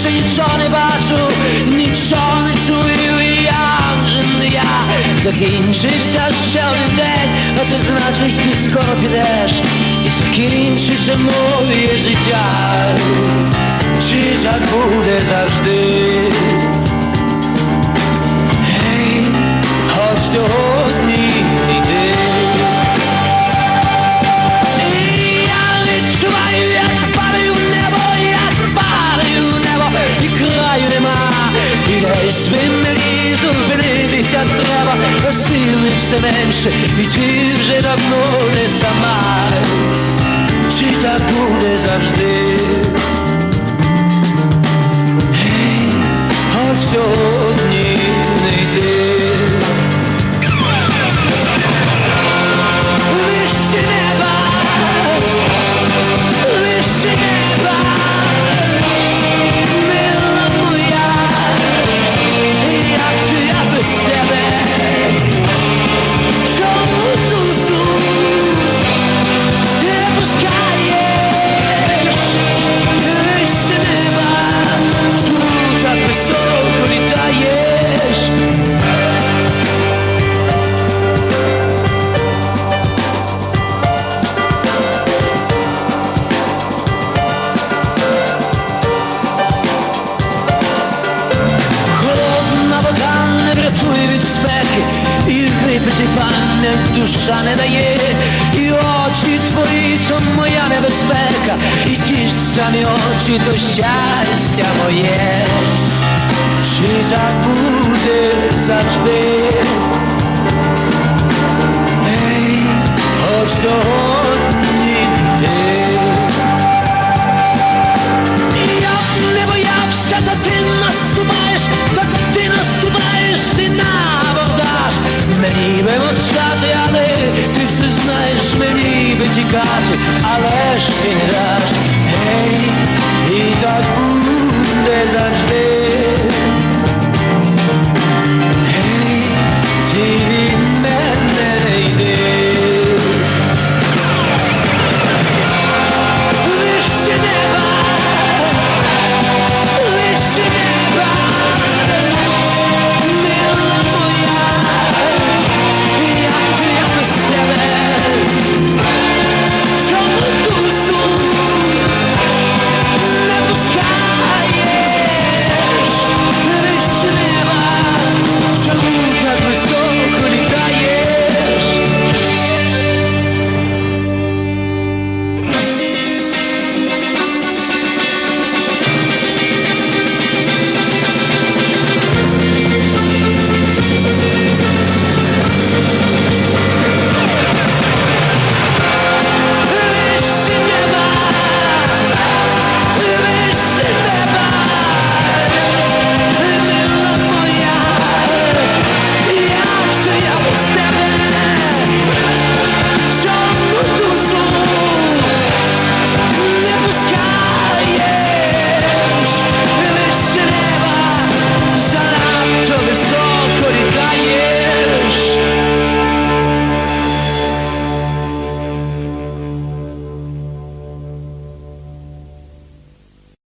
більше нічого не бачу, нічого не чую, і я вже не я. Закінчився ще один день, а це значить, ти скоро підеш, і закінчиться моє життя. Чи так десь мені зупинитися треба, а сили все менше, і ти вже давно не сама. Чи так буде завжди? Не від спеки, і випити пам'ять душа не дає, і очі твої, то моя небезпека, і ті ж самі очі, то щастя моє, чи так буде завжди? kaczy, ależ ty nie dasz. Hej, i tak będę zawsze.